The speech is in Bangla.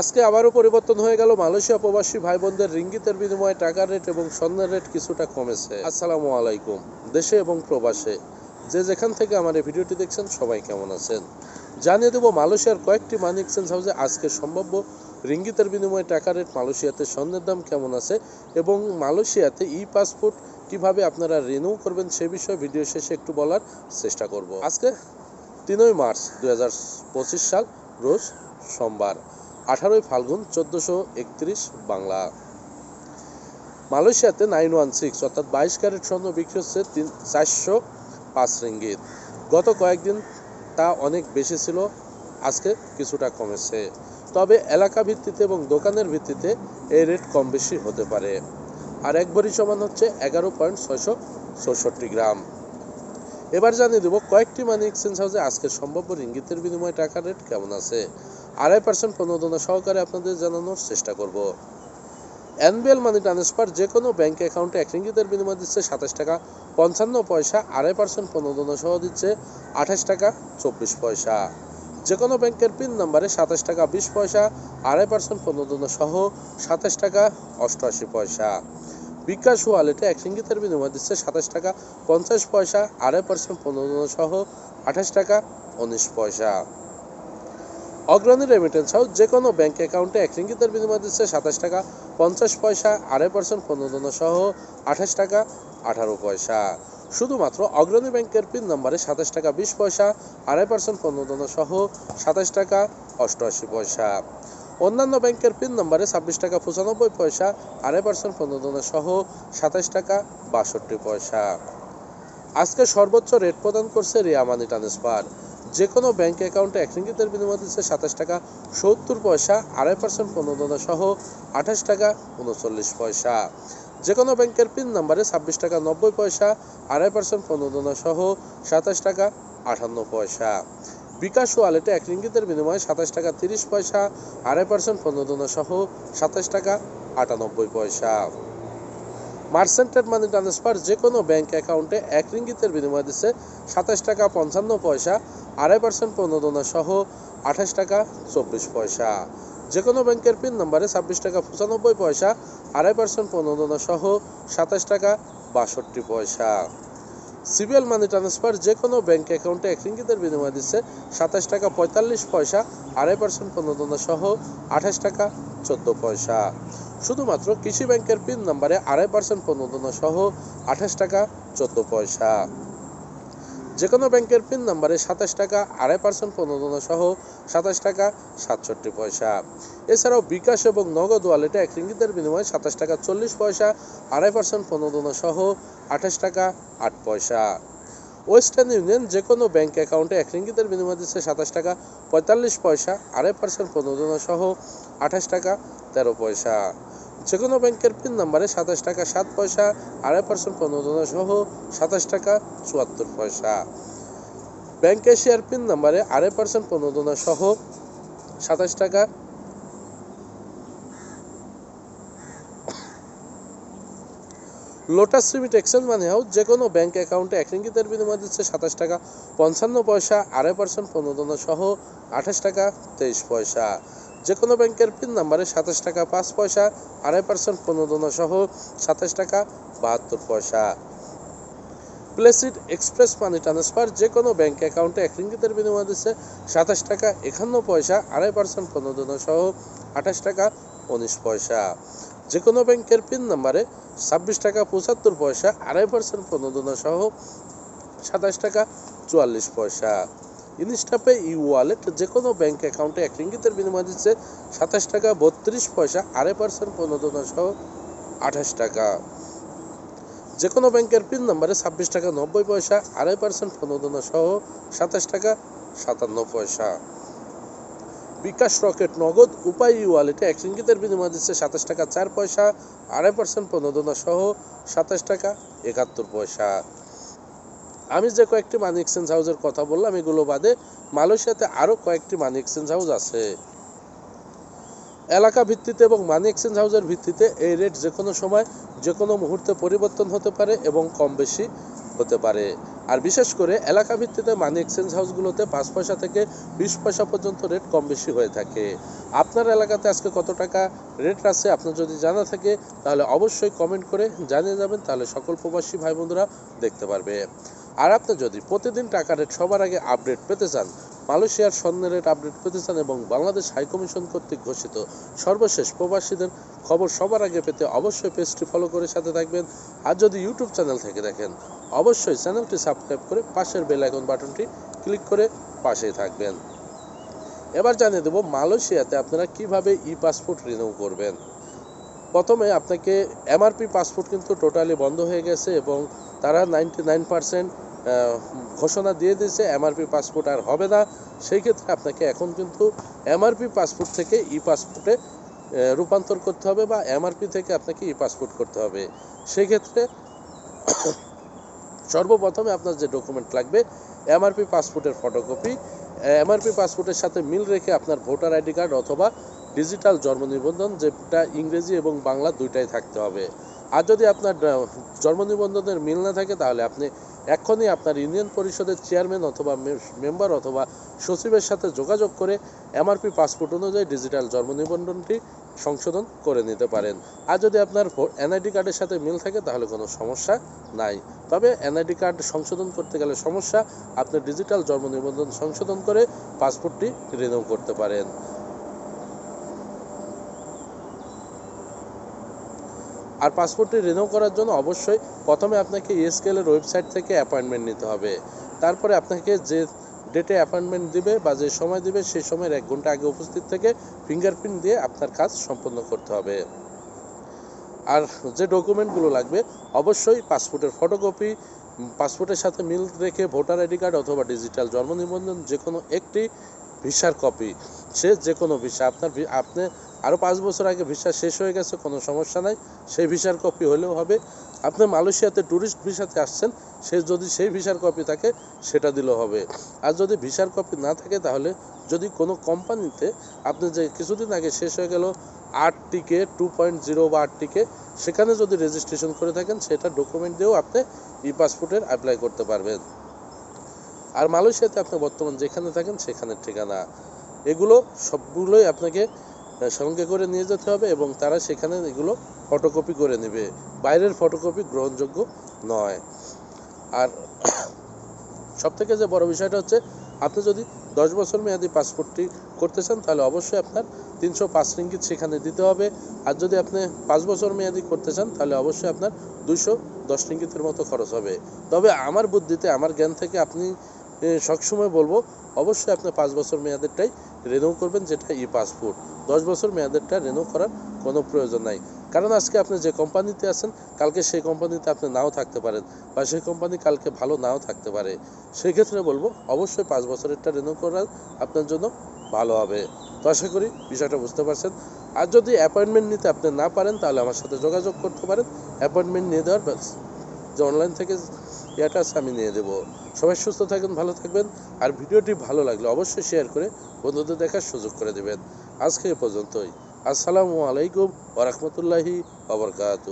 আজকে আবারও পরিবর্তন হয়ে গেল। মালয়েশিয়া প্রবাসী ভাই বোনদের রিঙ্গিতের বিনিময়ে টাকার রেট এবং স্বর্ণের রেট কিছুটা কমেছে। আসসালামু আলাইকুম, দেশে এবং প্রবাসে। যে যেখান থেকে আমার এই ভিডিওটি দেখছেন, সবাই কেমন আছেন? জানিয়ে দেবো, মালয়েশিয়ার কয়েকটি মানি এক্সচেঞ্জ হাউসে আজকে সম্ভাব্য রিঙ্গিতের বিনিময়ে টাকা রেট, মালয়েশিয়াতে স্বর্ণের দাম কেমন আছে এবং মালয়েশিয়াতে ই পাসপোর্ট কীভাবে আপনারা রিনিউ করবেন সে বিষয়ে ভিডিও শেষে একটু বলার চেষ্টা করব। আজকে তিনই মার্চ দুই হাজার পঁচিশ সাল, রোজ সোমবার। আঠারোই ফাল্গুন চোদ্দোশো একত্রিশ বাংলা। মালয়েশিয়াতে নাইন ওয়ান সিক্স অর্থাৎ বাইশ ক্যারেট স্বর্ণ বিক্রি হচ্ছে তিন, চারশো পাঁচ রিঙ্গিত। গত কয়েকদিন তা অনেক বেশি ছিল, আজকে কিছুটা কমেছে। তবে এলাকা ভিত্তিতে এবং দোকানের ভিত্তিতে এই রেট কম বেশি হতে পারে। আর এক ভরি সমান হচ্ছে এগারো পয়েন্ট ছয়শো চৌষট্টি গ্রাম। এবার জানিয়ে দেবো কয়েকটি মানি এক্সচেঞ্জ হাউসে আজকে সম্ভাব্য রিঙ্গিতের বিনিময়ে টাকার রেট কেমন আছে। আড়াই পার্সেন্ট প্রণোদনা সহকারে আপনাদের জানানোর চেষ্টা করব। এনবিএল মানি ট্রান্সফার যে কোনো ব্যাংক অ্যাকাউন্টে এক রিঙ্গিতের বিনিময় দিচ্ছে সাতাশ টাকা, পঞ্চান্ন পয়সা, আড়াই পার্সেন্ট প্রণোদনা সহ দিচ্ছে আঠাশ টাকা, চব্বিশ পয়সা। যে কোনো ব্যাংকের পিন নাম্বারে সাতাশ টাকা, বিশ পয়সা, আড়াই পার্সেন্ট প্রণোদনা সহ সাতাশ টাকা, অষ্টআশি পয়সা। বিকাশ ওয়ালেটে এক রিঙ্গিতের বিনিময় দিচ্ছে সাতাশ টাকা, পঞ্চাশ পয়সা, আড়াই পার্সেন্ট প্রণোদনা সহ আঠাশ টাকা, উনিশ পয়সা। অগ্রণী রেমিটেন্স হাউস যে কোনো ব্যাংক অ্যাকাউন্টে এক রিঙ্গিতের বিনিময় দিচ্ছে সাতাশ টাকা, পঞ্চাশ পয়সা, আড়াই পার্সেন্ট প্রণোদনা সহ আঠাশ টাকা, আঠারো পয়সা। শুধুমাত্র অগ্রণী ব্যাংকের পিন নম্বরে সাতাশ টাকা, বিশ পয়সা, আড়াই পার্সেন্ট প্রণোদনা সহ সাতাশ টাকা, অষ্টআশি পয়সা। অন্যান্য ব্যাংকের পিন নম্বরে ছাব্বিশ টাকা, পঁচানব্বই পয়সা, আড়াই পার্সেন্ট প্রণোদনা সহ সাতাশ টাকা, বাষট্টি পয়সা। আজকে সর্বোচ্চ রেট প্রদান করছে রিয়া মানি ট্রান্সফার যে কোনো ব্যাংক অ্যাকাউন্টে এক রিঙ্গিতের বিনিময় দিচ্ছে সাতাশ টাকা, সত্তর পয়সা, আড়াই পার্সেন্ট প্রণোদনা সহ আঠাশ টাকা উনচল্লিশ পয়সা। যে কোনো ব্যাংকের পিন নাম্বারে ছাব্বিশ টাকা নব্বই পয়সা, আড়াই পার্সেন্ট প্রণোদনা সহ সাতাশ টাকা আটান্ন পয়সা। বিকাশ ওয়ালেটে এক রিঙ্গিতের বিনিময়ে সাতাশ টাকা তিরিশ পয়সা, আড়াই পার্সেন্ট প্রণোদনা সহ সাতাশ টাকা আটানব্বই পয়সা। মার্সেন্টেড মানি ট্রান্সফার যে কোনো ব্যাংক অ্যাকাউন্টে এক রিঙ্গিতের বিনিময় দিচ্ছে সাতাশ টাকা পঞ্চান্ন পয়সা, আড়াই পার্সেন্ট প্রণোদনা সহ আঠাশ টাকা চব্বিশ পয়সা। যে কোনো ব্যাংকের পিন নম্বরে ছাব্বিশ টাকা পঁচানব্বই পয়সা, আড়াই পার্সেন্ট প্রণোদনা সহ সাতাশ টাকা বাষট্টি পয়সা। সিবিএল মানি ট্রান্সফার যে কোনো ব্যাংক অ্যাকাউন্টে এক রিঙ্গিতের বিনিময় দিচ্ছে সাতাশ টাকা পঁয়তাল্লিশ পয়সা, আড়াই পার্সেন্ট প্রণোদনা সহ আঠাশ টাকা চোদ্দ পয়সা। শুধুমাত্র কৃষি ব্যাংকের পিন নম্বরে আড়াই পার্সেন্ট প্রণোদনা সহ আঠাশ টাকা চোদ্দ পয়সা। যে কোনো ব্যাংকের পিন নম্বরে সাতাশ টাকা, আড়াই পার্সেন্ট প্রণোদনা সহ সাতাশ টাকা, সাতষট্টি পয়সা। এছাড়াও বিকাশ এবং নগদ ওয়ালেটে এক রিঙ্গিতের বিনিময়ে সাতাশ টাকা, চল্লিশ পয়সা, আড়াই পার্সেন্ট প্রণোদনা সহ আঠাশ টাকা, আট পয়সা। ওয়েস্টার্ন ইউনিয়ন যে কোনো ব্যাংক অ্যাকাউন্টে এক রিঙ্গিতের বিনিময় দিচ্ছে সাতাশ টাকা, পঁয়তাল্লিশ পয়সা, আড়াই পার্সেন্ট প্রণোদনা সহ আঠাশ টাকা, তেরো পয়সা। যে কোনো ব্যাংকের পিন নাম্বারে সাতাশ টাকা সাত পয়সা, আড়াই পার্সেন্ট প্রণোদনা সহ সাতাশ টাকা চুয়াত্তর পয়সা। ব্যাংক এশিয়ার পিন নাম্বারে আড়াই পার্সেন্ট প্রণোদনা সহ সাতাশ টাকা Lotus remit exchange money house যে কোনো ব্যাংক অ্যাকাউন্টে এক রিঙ্গিতের বিনিময় দিচ্ছে সাতাশ টাকা, পঞ্চান্ন পয়সা, আড়াই পার্সেন্ট প্রণোদনা সহ আঠাশ টাকা তেইশ পয়সা। যে কোনো ব্যাংকের পিন নাম্বারে সাতাশ টাকা, পাঁচ পয়সা, আড়াই পার্সেন্ট প্রণোদনা সহ সাতাশ টাকা, বাহাত্তর পয়সা। প্লেসিড এক্সপ্রেস মানি ট্রান্সফার যে কোনো ব্যাংক অ্যাকাউন্টে এক রিঙ্গিতের বিনিময় দিচ্ছে সাতাশ টাকা, একান্ন পয়সা, আড়াই পার্সেন্ট প্রণোদনা সহ আঠাশ টাকা, উনিশ পয়সা। যে কোনো ব্যাংকের পিন নাম্বারে ছাব্বিশ টাকা, পঁচাত্তর পয়সা, আড়াই পার্সেন্ট প্রণোদনা সহ সাতাশ টাকা, চুয়াল্লিশ পয়সা। ইনস্টাপে ই ওয়ালেট যে কোনো ব্যাঙ্ক অ্যাকাউন্টে এক রিঙ্গিতের বিনিময় দিচ্ছে সাতাশ টাকা, বত্রিশ পয়সা, আড়াই পার্সেন্ট প্রণোদনা সহ আঠাশ টাকা। যে কোনো ব্যাংকের পিন নম্বরে ছাব্বিশ টাকা, নব্বই পয়সা, আড়াই পার্সেন্ট প্রণোদনা সহ সাতাশ টাকা, সাতান্ন পয়সা। বিকাশ রকেট নগদ উপায় ওয়ালেটে এক রিঙ্গিতের বিনিময় দিচ্ছে সাতাশ টাকা, চার পয়সা, আড়াই পার্সেন্ট প্রণোদনা সহ সাতাশ টাকা, একাত্তর পয়সা। আমি যে কয়েকটি মানি এক্সচেঞ্জ হাউসের কথা বললাম, এগুলো বাদে মালয়েশিয়াতে আরও কয়েকটি মানি এক্সচেঞ্জ হাউস আছে। এলাকা ভিত্তিতে এবং মানি এক্সচেঞ্জ হাউসের ভিত্তিতে এই রেট যে কোনো সময় যে কোনো মুহূর্তে পরিবর্তন হতে পারে এবং কম বেশি হতে পারে। আর বিশেষ করে এলাকা ভিত্তিতে মানি এক্সচেঞ্জ হাউসগুলোতে পাঁচ পয়সা থেকে বিশ পয়সা পর্যন্ত রেট কম বেশি হয়ে থাকে। আপনার এলাকাতে আজকে কত টাকা রেট আছে, আপনার যদি জানা থাকে, তাহলে অবশ্যই কমেন্ট করে জানিয়ে যাবেন, তাহলে সকল প্রবাসী ভাই বন্ধুরা দেখতে পারবে। আর আপনি যদি প্রতিদিন টাকা রেট সবার আগে আপডেট পেতে চান, মালয়েশিয়ার স্বর্ণ রেট আপডেট পেতে চান এবং বাংলাদেশ হাইকমিশন কর্তৃক ঘোষিত সর্বশেষ প্রবাসীদের খবর সবার আগে পেতে অবশ্যই পেজটি ফলো করে সাথে থাকবেন। আর যদি ইউটিউব চ্যানেল থেকে দেখেন, অবশ্যই চ্যানেলটি সাবস্ক্রাইব করে পাশের বেল আইকন বাটনটি ক্লিক করে পাশেই থাকবেন। এবার জানিয়ে দেবো মালয়েশিয়াতে আপনারা কীভাবে ই পাসপোর্ট রিনিউ করবেন। প্রথমে আপনাকে এমআরপি পাসপোর্ট কিন্তু টোটালি বন্ধ হয়ে গেছে এবং তারা নাইনটি নাইন পার্সেন্ট ঘোষণা দিয়ে দিয়েছে, এমআরপি পাসপোর্ট আর হবে না। সেই ক্ষেত্রে আপনাকে এখন কিন্তু এমআরপি পাসপোর্ট থেকে ই পাসপোর্টে রূপান্তর করতে হবে বা এমআরপি থেকে আপনাকে ই পাসপোর্ট করতে হবে। সেই ক্ষেত্রে সর্বপ্রথমে আপনার যে ডকুমেন্ট লাগবে, এমআরপি পাসপোর্টের ফটোকপি, এমআরপি পাসপোর্টের সাথে মিল রেখে আপনার ভোটার আইডি কার্ড অথবা ডিজিটাল জন্ম নিবন্ধন যেটা ইংরেজি এবং বাংলা দুইটাই থাকতে হবে। আর যদি আপনার জন্ম নিবন্ধনের মিল না থাকে, তাহলে আপনি এক্ষুনি আপনার ইউনিয়ন পরিষদের চেয়ারম্যান অথবা মেম্বার অথবা সচিবের সাথে যোগাযোগ করে এমআরপি পাসপোর্ট অনুযায়ী ডিজিটাল জন্ম নিবন্ধনটি সংশোধন করে নিতে পারেন। আর যদি আপনার এনআইডি কার্ডের সাথে মিল থাকে, তাহলে কোনো সমস্যা নাই। তবে এনআইডি কার্ড সংশোধন করতে গেলে সমস্যা, আপনি ডিজিটাল জন্ম নিবন্ধন সংশোধন করে পাসপোর্টটি রিনিউ করতে পারেন। আর পাসপোর্টটি রিনিউ করার জন্য অবশ্যই প্রথমে আপনাকে ইএসকেলের ওয়েবসাইট থেকে অ্যাপয়েন্টমেন্ট নিতে হবে। তারপরে আপনাকে যে ডেটে অ্যাপয়েন্টমেন্ট দিবে বা যে সময় দিবে সেই সময়ের এক ঘণ্টা আগে উপস্থিত থেকে ফিঙ্গারপ্রিন্ট দিয়ে আপনার কাজ সম্পন্ন করতে হবে। আর যে ডকুমেন্টগুলো লাগবে, অবশ্যই পাসপোর্টের ফটোকপি পাসপোর্টের সাথে মিল রেখে ভোটার আইডি কার্ড অথবা ডিজিটাল জন্ম নিবন্ধন যে কোনো একটি ভিসার কপি সে যে কোনো ভিসা। আপনার আপনি আরও পাঁচ বছর আগে ভিসা শেষ হয়ে গেছে, কোনো সমস্যা নাই। সেই ভিসার কপি হলেও হবে। আপনি মালয়েশিয়াতে ট্যুরিস্ট ভিসাতে আসছেন, সে যদি সেই ভিসার কপি থাকে, সেটা দিলেও হবে। আর যদি ভিসার কপি না থাকে, তাহলে যদি কোনো কোম্পানিতে আপনি যে কিছুদিন আগে শেষ হয়ে গেল আট টিকে টু পয়েন্ট জিরো বা আট টিকে সেখানে যদি রেজিস্ট্রেশন করে থাকেন, সেটা ডকুমেন্ট দিয়েও আপনি ই পাসপোর্টের অ্যাপ্লাই করতে পারবেন। আর মালয়েশিয়াতে আপনি বর্তমান যেখানে থাকেন, সেখানের ঠিকানা। এগুলো সবগুলোই আপনাকে সঙ্গে করে নিয়ে যেতে হবে এবং তারা সেখানে এগুলো ফটোকপি করে নেবে। বাইরের ফটোকপি গ্রহণযোগ্য নয়। আর সব থেকে যে বড় বিষয়টা হচ্ছে, আপনি যদি দশ বছর মেয়াদি পাসপোর্টটি করতে চান, তাহলে অবশ্যই আপনার তিনশো পাঁচ রিঙ্গিত সেখানে দিতে হবে। আর যদি আপনি পাঁচ বছর মেয়াদি করতে চান, তাহলে অবশ্যই আপনার দুইশো দশ রিঙ্গিতের মতো খরচ হবে। তবে আমার বুদ্ধিতে, আমার জ্ঞান থেকে আপনি সবসময় বলব, অবশ্যই আপনি পাঁচ বছর মেয়াদেরটাই রিনিউ করবেন, যেটা ই পাসপোর্ট দশ বছর মেয়াদেরটা রিনিউ করার কোনো প্রয়োজন নাই। কারণ আজকে আপনি যে কোম্পানিতে আছেন, কালকে সেই কোম্পানিতে আপনি নাও থাকতে পারেন, বা সেই কোম্পানি কালকে ভালো নাও থাকতে পারে। সেক্ষেত্রে বলব, অবশ্যই পাঁচ বছরেরটা রিনিউ করার আপনার জন্য ভালো হবে। তো আশা করি বিষয়টা বুঝতে পারছেন। আর যদি অ্যাপয়েন্টমেন্ট নিতে আপনি না পারেন, তাহলে আমার সাথে যোগাযোগ করতে পারেন। অ্যাপয়েন্টমেন্ট নিয়ে দেওয়ার যে অনলাইন থেকে আছে, আমি নিয়ে দেবো। সবাই সুস্থ থাকবেন ভালো থাকবেন। আর ভিডিওটি ভালো লাগলে অবশ্যই শেয়ার করে বন্ধুদের দেখার সুযোগ করে দেবেন। আজকে এ পর্যন্তই। আসসালামু আলাইকুম ওরহমতুল্লাহি আবরকাত